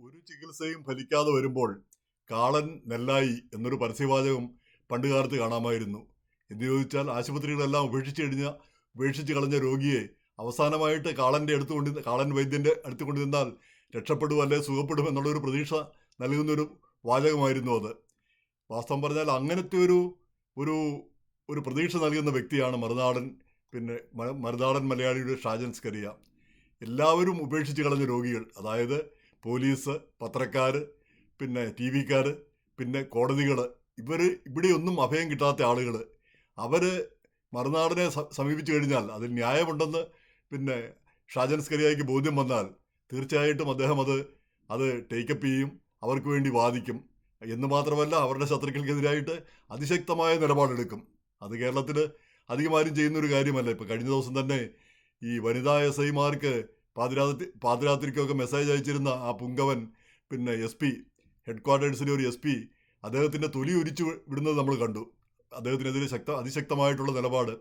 ഒരു ചികിത്സയും ഫലിക്കാതെ വരുമ്പോൾ കാളൻ നെല്ലായി എന്നൊരു പരസ്യവാചകം പണ്ടുകാലത്ത് കാണാമായിരുന്നു. എന്ന് ചോദിച്ചാൽ ആശുപത്രികളെല്ലാം ഉപേക്ഷിച്ച് കഴിഞ്ഞ ഉപേക്ഷിച്ച് കളഞ്ഞ രോഗിയെ അവസാനമായിട്ട് കാളന്റെ അടുത്ത് കൊണ്ട് കാളൻ വൈദ്യന്റെ അടുത്ത് കൊണ്ട് നിന്നാൽ രക്ഷപ്പെടും അല്ലെ സുഖപ്പെടും എന്നുള്ളൊരു പ്രതീക്ഷ നൽകുന്നൊരു വാചകമായിരുന്നു അത്. വാസ്തവം പറഞ്ഞാൽ അങ്ങനത്തെ ഒരു ഒരു ഒരു പ്രതീക്ഷ നൽകുന്ന വ്യക്തിയാണ് മറുനാടൻ പിന്നെ മറുനാടൻ മലയാളിയുടെ ഷാജൻ സ്കറിയ. എല്ലാവരും ഉപേക്ഷിച്ച് കളഞ്ഞ രോഗികൾ അതായത് പോലീസ് പത്രക്കാർ പിന്നെ ടി വിക്കാർ പിന്നെ കോടതികൾ ഇവർ ഇവിടെയൊന്നും അഭയം കിട്ടാത്ത ആളുകൾ അവർ മറുനാടിനെ സമീപിച്ചു കഴിഞ്ഞാൽ അതിൽ ന്യായമുണ്ടെന്ന് പിന്നെ ഷാജൻ സ്കറിയയ്ക്ക് ബോധ്യം വന്നാൽ തീർച്ചയായിട്ടും അദ്ദേഹം അത് അത് ടേക്കപ്പ് ചെയ്യും അവർക്ക് വേണ്ടി വാദിക്കും. എന്ന് മാത്രമല്ല അവരുടെ ശത്രുക്കൾക്കെതിരായിട്ട് അതിശക്തമായ നിലപാടെടുക്കും. അത് കേരളത്തിൽ അധികമാരും ചെയ്യുന്നൊരു കാര്യമല്ല. ഇപ്പോൾ കഴിഞ്ഞ ദിവസം തന്നെ ഈ വനിതാ എസ് ഐമാർക്ക് പാതിരാത്രി പാതിരാത്രിക്കൊക്കെ മെസ്സേജ് അയച്ചിരുന്ന ആ പുങ്കവൻ പിന്നെ എസ് പി ഹെഡ് ക്വാർട്ടേഴ്സിലെ ഒരു എസ് പി അദ്ദേഹത്തിന്റെ തൊലി ഉരിച്ചു വിടുന്നത് നമ്മൾ കണ്ടു. അദ്ദേഹത്തിനെതിരെ ശക്ത അതിശക്തമായിട്ടുള്ള നിലപാട്.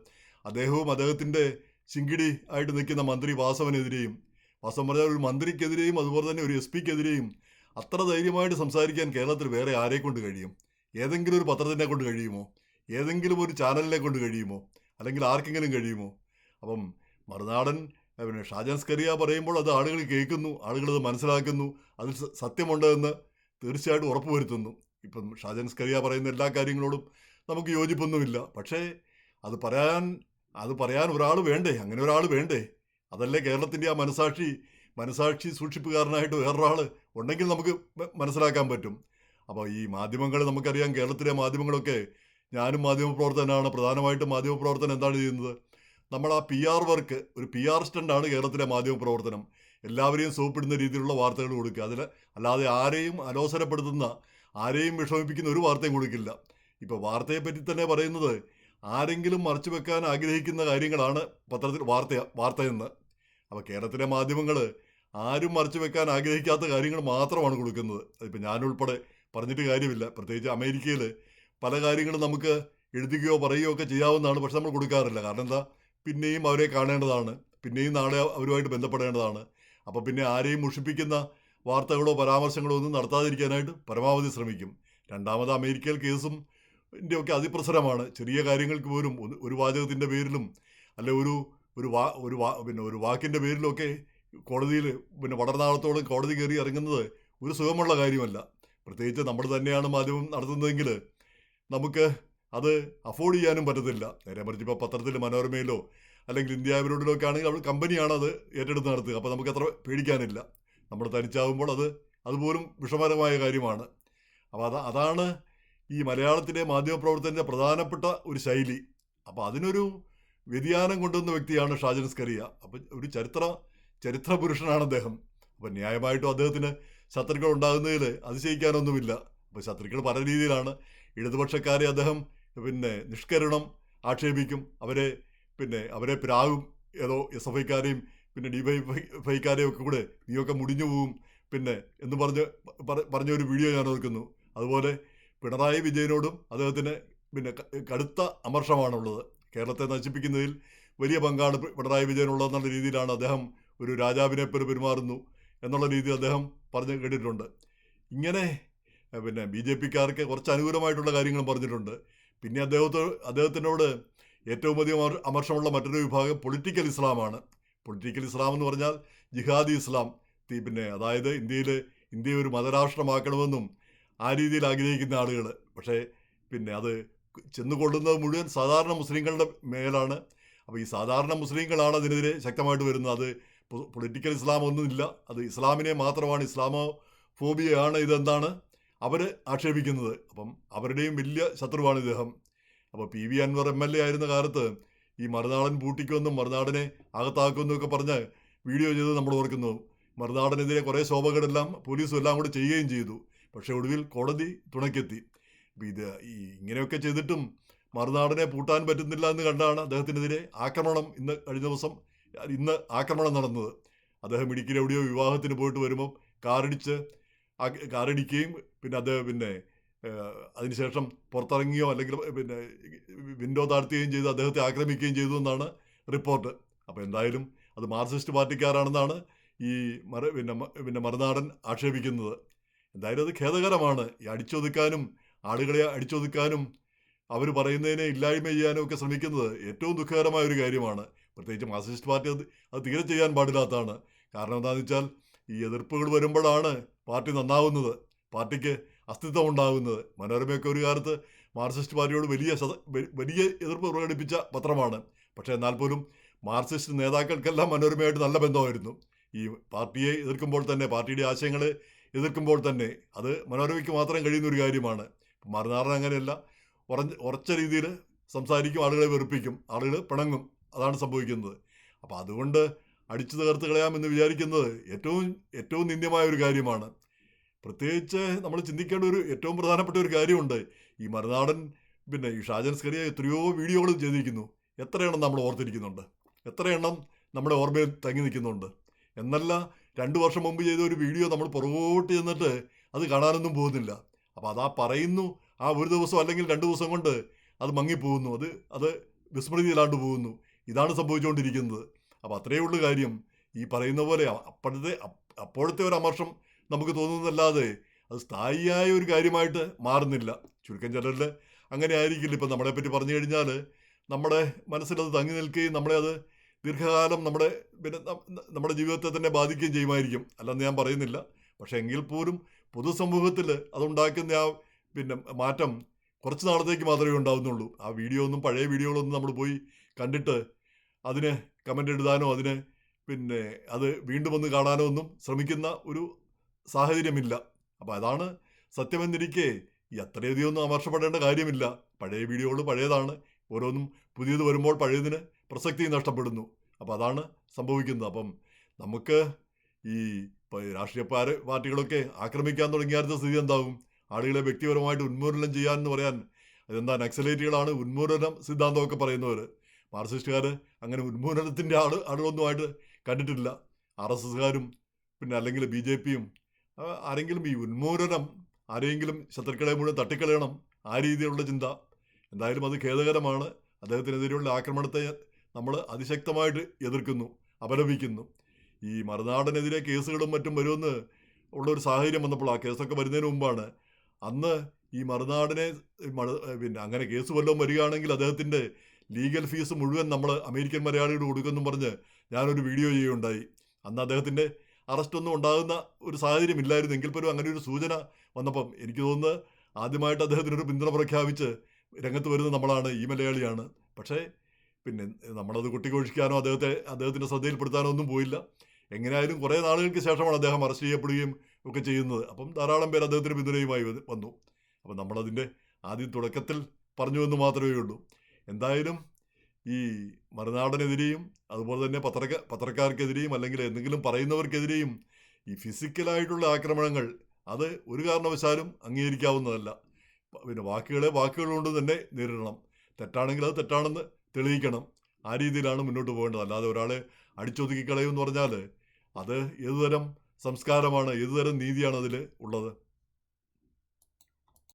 അദ്ദേഹവും അദ്ദേഹത്തിന്റെ ചിങ്കിടി ആയിട്ട് നിൽക്കുന്ന മന്ത്രി വാസവനെതിരെയും വാസവൻ പറഞ്ഞാൽ ഒരു മന്ത്രിക്കെതിരെയും അതുപോലെ തന്നെ ഒരു എസ് പിക്കെതിരെയും അത്ര ധൈര്യമായിട്ട് സംസാരിക്കാൻ കേരളത്തിൽ വേറെ ആരെ കൊണ്ട് കഴിയും? ഏതെങ്കിലും ഒരു പത്രത്തിനെ കൊണ്ട് കഴിയുമോ? ഏതെങ്കിലും ഒരു ചാനലിനെ കൊണ്ട് കഴിയുമോ? അല്ലെങ്കിൽ ആർക്കെങ്കിലും കഴിയുമോ? അപ്പം മറുനാടൻ പിന്നെ ഷാജാൻ സ്കറിയ പറയുമ്പോൾ അത് ആളുകൾ കേൾക്കുന്നു ആളുകൾ അത് മനസ്സിലാക്കുന്നു അതിൽ സത്യമുണ്ട് എന്ന് തീർച്ചയായിട്ടും ഉറപ്പുവരുത്തുന്നു ഇപ്പം ഷാജാൻ സ്കറിയ പറയുന്ന എല്ലാ കാര്യങ്ങളോടും നമുക്ക് യോജിപ്പൊന്നുമില്ല. പക്ഷേ അത് പറയാൻ അത് പറയാൻ ഒരാൾ വേണ്ടേ? അങ്ങനെ ഒരാൾ വേണ്ടേ? അതല്ലേ കേരളത്തിന്റെ ആ മനസാക്ഷി മനസാക്ഷി സൂക്ഷിപ്പുകാരനായിട്ട് വേറൊരാൾ ഉണ്ടെങ്കിൽ നമുക്ക് മനസ്സിലാക്കാൻ പറ്റും. അപ്പോൾ ഈ മാധ്യമങ്ങൾ നമുക്കറിയാം കേരളത്തിലെ മാധ്യമങ്ങളൊക്കെ ഞാനും മാധ്യമപ്രവർത്തനാണ് പ്രധാനമായിട്ടും മാധ്യമപ്രവർത്തനം എന്താണ് ചെയ്യുന്നത്? നമ്മൾ ആ പി ആർ വർക്ക് ഒരു പി ആർ സ്റ്റണ്ടാണ് കേരളത്തിലെ മാധ്യമ പ്രവർത്തനം. എല്ലാവരെയും സോപ്പിടുന്ന രീതിയിലുള്ള വാർത്തകൾ കൊടുക്കുക. അതിൽ അല്ലാതെ ആരെയും അലോസരപ്പെടുത്തുന്ന ആരെയും വിഷമിപ്പിക്കുന്ന ഒരു വാർത്തയും കൊടുക്കില്ല. ഇപ്പോൾ വാർത്തയെ പറ്റി തന്നെ പറയുന്നത് ആരെങ്കിലും മറച്ചു വെക്കാൻ ആഗ്രഹിക്കുന്ന കാര്യങ്ങളാണ് പത്രത്തിൽ വാർത്ത വാർത്തയെന്ന് അപ്പോൾ കേരളത്തിലെ മാധ്യമങ്ങൾ ആരും മറച്ചു വെക്കാൻ ആഗ്രഹിക്കാത്ത കാര്യങ്ങൾ മാത്രമാണ് കൊടുക്കുന്നത്. അതിപ്പോൾ ഞാനുൾപ്പെടെ പറഞ്ഞിട്ട് കാര്യമില്ല. പ്രത്യേകിച്ച് അമേരിക്കയിൽ പല കാര്യങ്ങളും നമുക്ക് എഴുതുകയോ പറയുകയോ ഒക്കെ ചെയ്യാവുന്നതാണ്. പക്ഷെ നമ്മൾ കൊടുക്കാറില്ല. കാരണം എന്താ? പിന്നെയും അവരെ കാണേണ്ടതാണ്. പിന്നെയും നാളെ അവരുമായിട്ട് ബന്ധപ്പെടേണ്ടതാണ്. അപ്പോൾ പിന്നെ ആരെയും മുഷിപ്പിക്കുന്ന വാർത്തകളോ പരാമർശങ്ങളോ ഒന്നും നടത്താതിരിക്കാനായിട്ട് പരമാവധി ശ്രമിക്കും. രണ്ടാമത് അമേരിക്കയിൽ കേസും ഒക്കെ അതിപ്രസരമാണ്. ചെറിയ കാര്യങ്ങൾക്ക് പോലും ഒരു വാചകത്തിന്റെ പേരിലും അല്ലെ ഒരു ഒരു വാ ഒരു വാ പിന്നെ ഒരു വാക്കിന്റെ പേരിലൊക്കെ കോടതിയിൽ പിന്നെ വളർന്നാളത്തോളം കോടതി കയറി ഇറങ്ങുന്നത് ഒരു സുഖമുള്ള കാര്യമല്ല. പ്രത്യേകിച്ച് നമ്മൾ തന്നെയാണ് മാധ്യമം നടത്തുന്നതെങ്കിൽ നമുക്ക് അത് അഫോർഡ് ചെയ്യാനും പറ്റത്തില്ല. നേരെ മറിച്ച് ഇപ്പോൾ പത്രത്തിൽ മനോരമയിലോ അല്ലെങ്കിൽ ഇന്ത്യ അവരോടിലോ ഒക്കെ ആണെങ്കിൽ അവൾ കമ്പനിയാണ് അത് ഏറ്റെടുത്ത് നടത്തുക. അപ്പോൾ നമുക്ക് അത്ര പേടിക്കാനില്ല. നമ്മൾ തനിച്ചാവുമ്പോൾ അത് അതുപോലും വിഷമകരമായ കാര്യമാണ്. അപ്പോൾ അത് അതാണ് ഈ മലയാളത്തിലെ മാധ്യമപ്രവർത്തനത്തിന്റെ പ്രധാനപ്പെട്ട ഒരു ശൈലി. അപ്പോൾ അതിനൊരു വ്യതിയാനം കൊണ്ടുവന്ന വ്യക്തിയാണ് ഷാജൻ സ്കറിയ. അപ്പം ഒരു ചരിത്ര ചരിത്ര പുരുഷനാണ് അദ്ദേഹം. അപ്പം ന്യായമായിട്ടും അദ്ദേഹത്തിന് ശത്രുക്കൾ ഉണ്ടാകുന്നതിൽ അതിശയിക്കാനൊന്നുമില്ല. അപ്പോൾ ശത്രുക്കൾ പല രീതിയിലാണ്. ഇടതുപക്ഷക്കാരെ അദ്ദേഹം പിന്നെ നിഷ്കരണം ആക്ഷേപിക്കും. അവരെ പിന്നെ അവരെ പ്രാകും ഏതോ എസ് എഫ് ഐക്കാരെയും പിന്നെ ഡി വൈ ഫൈക്കാരെയും ഒക്കെ കൂടെ നീയൊക്കെ മുടിഞ്ഞു പോവും. പിന്നെ എന്ന് പറഞ്ഞ് പറ- പറഞ്ഞ ഒരു വീഡിയോ ഞാൻ ഓർക്കുന്നു അതുപോലെ പിണറായി വിജയനോടും അദ്ദേഹത്തിന് പിന്നെ കടുത്ത അമർഷമാണുള്ളത്. കേരളത്തെ നശിപ്പിക്കുന്നതിൽ വലിയ പങ്കാണ് പിണറായി വിജയനുള്ളതെന്നുള്ള രീതിയിലാണ് അദ്ദേഹം ഒരു രാജാവിനെ പോലെ പെരുമാറുന്നു എന്നുള്ള രീതിയിൽ അദ്ദേഹം പറഞ്ഞ് കേട്ടിട്ടുണ്ട്. ഇങ്ങനെ പിന്നെ ബി ജെ പിക്കാർക്ക് കുറച്ച് അനുകൂലമായിട്ടുള്ള കാര്യങ്ങളും പറഞ്ഞിട്ടുണ്ട്. പിന്നെ അദ്ദേഹത്തോ അദ്ദേഹത്തിനോട് ഏറ്റവും അധികം അമർഷമുള്ള മറ്റൊരു വിഭാഗം പൊളിറ്റിക്കൽ ഇസ്ലാമാണ്. പൊളിറ്റിക്കൽ ഇസ്ലാം എന്ന് പറഞ്ഞാൽ ജിഹാദി ഇസ്ലാം. പിന്നെ അതായത് ഇന്ത്യയിൽ ഇന്ത്യയെ ഒരു മതരാഷ്ട്രമാക്കണമെന്നും ആ രീതിയിൽ ആഗ്രഹിക്കുന്ന ആളുകൾ പക്ഷേ പിന്നെ അത് ചെന്നുകൊള്ളുന്നത് മുഴുവൻ സാധാരണ മുസ്ലിങ്ങളുടെ മേലാണ്. അപ്പോൾ ഈ സാധാരണ മുസ്ലിങ്ങളാണ് അതിനെതിരെ ശക്തമായിട്ട് വരുന്നത്. അത് പൊളിറ്റിക്കൽ ഇസ്ലാം ഒന്നുമില്ല. അത് ഇസ്ലാമിനെ മാത്രമാണ് ഇസ്ലാമോ ഫോബിയയാണ് ഇതെന്താണ്? അവർ ആക്ഷേപിക്കുന്നത്. അപ്പം അവരുടെയും വലിയ ശത്രുവാണ് ഇദ്ദേഹം. അപ്പോൾ P V Anvar M L A ആയിരുന്ന കാലത്ത് ഈ മറുനാടൻ പൂട്ടിക്കുമെന്നും മറുനാടനെ അകത്താക്കുമെന്നും ഒക്കെ പറഞ്ഞ് വീഡിയോ ചെയ്ത് നമ്മൾ ഓർക്കുന്നു. മറുനാടനെതിരെ കുറേ ശോഭകളെല്ലാം പോലീസും എല്ലാം കൂടെ ചെയ്യുകയും ചെയ്തു. പക്ഷേ ഒടുവിൽ കോടതി തുണയ്ക്കെത്തി. ഇത് ഈ ഇങ്ങനെയൊക്കെ ചെയ്തിട്ടും മറുനാടനെ പൂട്ടാൻ പറ്റുന്നില്ല എന്ന് കണ്ടാണ് അദ്ദേഹത്തിനെതിരെ ആക്രമണം ഇന്ന് കഴിഞ്ഞ ദിവസം ഇന്ന് ആക്രമണം നടന്നത്. അദ്ദേഹം ഇടുക്കിയിൽ എവിടെയോ വിവാഹത്തിന് പോയിട്ട് വരുമ്പം കാറിടിച്ച് കാറിടിക്കുകയും പിന്നെ അത് പിന്നെ അതിനുശേഷം പുറത്തിറങ്ങിയോ അല്ലെങ്കിൽ പിന്നെ വിൻഡോ താഴ്ത്തുകയും ചെയ്ത് അദ്ദേഹത്തെ ആക്രമിക്കുകയും ചെയ്തു എന്നാണ് റിപ്പോർട്ട്. അപ്പോൾ എന്തായാലും അത് മാർക്സിസ്റ്റ് പാർട്ടിക്കാരാണെന്നാണ് ഈ മറ പിന്നെ പിന്നെ മറുനാടൻ ആക്ഷേപിക്കുന്നത്. എന്തായാലും അത് ഖേദകരമാണ്. ഈ അടിച്ചൊതുക്കാനും ആളുകളെ അടിച്ചൊതുക്കാനും അവർ പറയുന്നതിനെ ഇല്ലായ്മ ചെയ്യാനും ഒക്കെ ശ്രമിക്കുന്നത് ഏറ്റവും ദുഃഖകരമായ ഒരു കാര്യമാണ്. പ്രത്യേകിച്ച് മാർക്സിസ്റ്റ് പാർട്ടി അത് അത് തീരെ ചെയ്യാൻ പാടില്ലാത്തതാണ്. കാരണം എന്താണെന്ന് വെച്ചാൽ ഈ എതിർപ്പുകൾ വരുമ്പോഴാണ് പാർട്ടി നന്നാവുന്നത്. പാർട്ടിക്ക് അസ്തിത്വം ഉണ്ടാകുന്നത് മനോരമയൊക്കെ ഒരു കാലത്ത് മാർക്സിസ്റ്റ് പാർട്ടിയോട് വലിയ വലിയ എതിർപ്പ് പ്രകടിപ്പിച്ച പത്രമാണ്. പക്ഷേ എന്നാൽ പോലും മാർക്സിസ്റ്റ് നേതാക്കൾക്കെല്ലാം മനോരമയായിട്ട് നല്ല ബന്ധമായിരുന്നു. ഈ പാർട്ടിയെ എതിർക്കുമ്പോൾ തന്നെ പാർട്ടിയുടെ ആശയങ്ങളെ എതിർക്കുമ്പോൾ തന്നെ അത് മനോരമയ്ക്ക് മാത്രം കഴിയുന്ന ഒരു കാര്യമാണ്. മറുനാടൻ അങ്ങനെയല്ല. ഉറഞ്ഞ ഉറച്ച രീതിയിൽ സംസാരിക്കും ആളുകളെ വെറുപ്പിക്കും ആളുകൾ പിണങ്ങും. അതാണ് സംഭവിക്കുന്നത്. അപ്പോൾ അതുകൊണ്ട് അടിച്ചു തകർത്ത് കളയാമെന്ന് വിചാരിക്കുന്നത് ഏറ്റവും ഏറ്റവും നിന്ദ്യമായ ഒരു കാര്യമാണ്. പ്രത്യേകിച്ച് നമ്മൾ ചിന്തിക്കേണ്ട ഒരു ഏറ്റവും പ്രധാനപ്പെട്ട ഒരു കാര്യമുണ്ട്. ഈ മറുനാടൻ പിന്നെ ഈ ഷാജൻ സ്കറിയ എത്രയോ വീഡിയോകൾ ചെയ്തിരിക്കുന്നു. എത്ര എണ്ണം നമ്മൾ ഓർത്തിരിക്കുന്നുണ്ട്? എത്ര എണ്ണം നമ്മുടെ ഓർമ്മയിൽ തങ്ങി നിൽക്കുന്നുണ്ട്? എന്നല്ല രണ്ട് വർഷം മുമ്പ് ചെയ്ത ഒരു വീഡിയോ നമ്മൾ പുറകോട്ട് ചെന്നിട്ട് അത് കാണാനൊന്നും പോകുന്നില്ല. അപ്പോൾ അതാ പറയുന്നു ആ ഒരു ദിവസം അല്ലെങ്കിൽ രണ്ട് ദിവസം കൊണ്ട് അത് മങ്ങിപ്പോകുന്നു. അത് അത് വിസ്മൃതിയിലാണ്ട് പോകുന്നു ഇതാണ് സംഭവിച്ചുകൊണ്ടിരിക്കുന്നത്. അപ്പോൾ അത്രയേ ഉള്ളൂ കാര്യം. ഈ പറയുന്ന പോലെ അപ്പോഴത്തെ അപ്പ്- അപ്പോഴത്തെ ഒരു അമർഷം നമുക്ക് തോന്നുന്നതല്ലാതെ അത് സ്ഥായിയായ ഒരു കാര്യമായിട്ട് മാറുന്നില്ല. ചുരുക്കം ചിലരിൽ അങ്ങനെ ആയിരിക്കില്ല. ഇപ്പം നമ്മളെപ്പറ്റി പറഞ്ഞു കഴിഞ്ഞാൽ നമ്മുടെ മനസ്സിലത് തങ്ങി നിൽക്കുകയും നമ്മളെ അത് ദീർഘകാലം നമ്മുടെ പിന്നെ നമ്മുടെ ജീവിതത്തെ തന്നെ ബാധിക്കുകയും ചെയ്യുമായിരിക്കും. അല്ലെന്ന് ഞാൻ പറയുന്നില്ല. പക്ഷേ എങ്കിൽ പോലും പൊതുസമൂഹത്തിൽ അതുണ്ടാക്കുന്ന ആ പിന്നെ മാറ്റം കുറച്ച് നാളത്തേക്ക് മാത്രമേ ഉണ്ടാവുന്നുള്ളൂ. ആ വീഡിയോ ഒന്നും പഴയ വീഡിയോകളൊന്നും നമ്മൾ പോയി കണ്ടിട്ട് അതിന് കമന്റ് എഴുതാനോ അതിനെ പിന്നെ അത് വീണ്ടും ഒന്ന് കാണാനോ ഒന്നും ശ്രമിക്കുന്ന ഒരു സാഹചര്യമില്ല. അപ്പോൾ അതാണ് സത്യമെന്നിരിക്കെ ഈ ഒന്നും അമർഷപ്പെടേണ്ട കാര്യമില്ല. പഴയ വീഡിയോകൾ പഴയതാണ്. ഓരോന്നും പുതിയത് വരുമ്പോൾ പഴയതിന് പ്രസക്തി നഷ്ടപ്പെടുന്നു. അപ്പോൾ അതാണ് സംഭവിക്കുന്നത്. അപ്പം നമുക്ക് ഈ രാഷ്ട്രീയ പാർട്ടികളൊക്കെ ആക്രമിക്കാൻ തുടങ്ങിയാലത്തെ സ്ഥിതി എന്താകും? ആളുകളെ വ്യക്തിപരമായിട്ട് ഉന്മൂലനം ചെയ്യാമെന്ന് പറയാൻ അതെന്താ നക്സലേറ്റുകളാണ് ഉന്മൂലനം സിദ്ധാന്തമൊക്കെ പറയുന്നവർ മാർക്സിസ്റ്റുകാർ അങ്ങനെ ഉന്മൂലനത്തിന്റെ ആൾ ആളുകളൊന്നുമായിട്ട് കണ്ടിട്ടില്ല. ആർ എസ് എസ്സുകാരും പിന്നെ അല്ലെങ്കിൽ ബി ജെ പിയും ആരെങ്കിലും ഈ ഉന്മൂലനം ആരെങ്കിലും ശത്രുക്കളെ മുഴുവൻ തട്ടിക്കളയണം ആ രീതിയിലുള്ള ചിന്ത. എന്തായാലും അത് ഖേദകരമാണ്. അദ്ദേഹത്തിനെതിരെയുള്ള ആക്രമണത്തെ നമ്മൾ അതിശക്തമായിട്ട് എതിർക്കുന്നു അപലപിക്കുന്നു. ഈ മറുനാടനെതിരെ കേസുകളും മറ്റും വരുമെന്ന് ഉള്ള ഒരു സാഹചര്യം വന്നപ്പോൾ ആ കേസൊക്കെ വരുന്നതിന് മുമ്പാണ്. അന്ന് ഈ മറുനാടിനെ പിന്നെ അങ്ങനെ കേസ് വല്ലതും വരികയാണെങ്കിൽ അദ്ദേഹത്തിന്റെ ലീഗൽ ഫീസ് മുഴുവൻ നമ്മൾ അമേരിക്കൻ മലയാളിയോട് കൊടുക്കുമെന്നും പറഞ്ഞ് ഞാനൊരു വീഡിയോ ചെയ്യുകയുണ്ടായി. അന്ന് അദ്ദേഹത്തിന്റെ അറസ്റ്റൊന്നും ഉണ്ടാകുന്ന ഒരു സാഹചര്യം ഇല്ലായിരുന്നു. എങ്കിൽ പോലും അങ്ങനെ ഒരു സൂചന വന്നപ്പം എനിക്ക് തോന്നുന്നത് ആദ്യമായിട്ട് അദ്ദേഹത്തിനൊരു പിന്തുണ പ്രഖ്യാപിച്ച് രംഗത്ത് വരുന്നത് നമ്മളാണ് ഈ മലയാളിയാണ്. പക്ഷേ പിന്നെ നമ്മളത് കുട്ടിക്കൊഴിക്കാനോ അദ്ദേഹത്തെ അദ്ദേഹത്തിന്റെ ശ്രദ്ധയിൽപ്പെടുത്താനോ ഒന്നും പോയില്ല. എങ്ങനെയായാലും കുറേ നാളുകൾക്ക് ശേഷമാണ് അദ്ദേഹം അറസ്റ്റ് ചെയ്യപ്പെടുകയും ഒക്കെ ചെയ്യുന്നത്. അപ്പം ധാരാളം പേര് അദ്ദേഹത്തിന് പിന്തുണയുമായി വന്ന്. അപ്പം നമ്മളതിന്റെ ആദ്യം തുടക്കത്തിൽ പറഞ്ഞു എന്ന് മാത്രമേ ഉള്ളൂ. എന്തായാലും ഈ മറുനാടനെതിരെയും അതുപോലെ തന്നെ പത്രക്ക പത്രക്കാർക്കെതിരെയും അല്ലെങ്കിൽ എന്തെങ്കിലും പറയുന്നവർക്കെതിരെയും ഈ ഫിസിക്കലായിട്ടുള്ള ആക്രമണങ്ങൾ അത് ഒരു കാരണവശാലും അംഗീകരിക്കാവുന്നതല്ല. പിന്നെ വാക്കുകളെ വാക്കുകൾ കൊണ്ട് തന്നെ നേരിടണം. തെറ്റാണെങ്കിൽ അത് തെറ്റാണെന്ന് തെളിയിക്കണം. ആ രീതിയിലാണ് മുന്നോട്ട് പോകേണ്ടത്. അല്ലാതെ ഒരാളെ അടിച്ചൊതുക്കി കളയുമെന്ന് പറഞ്ഞാൽ അത് ഏതുതരം സംസ്കാരമാണ് ഏതുതരം നീതിയാണ് അതിൽ ഉള്ളത്?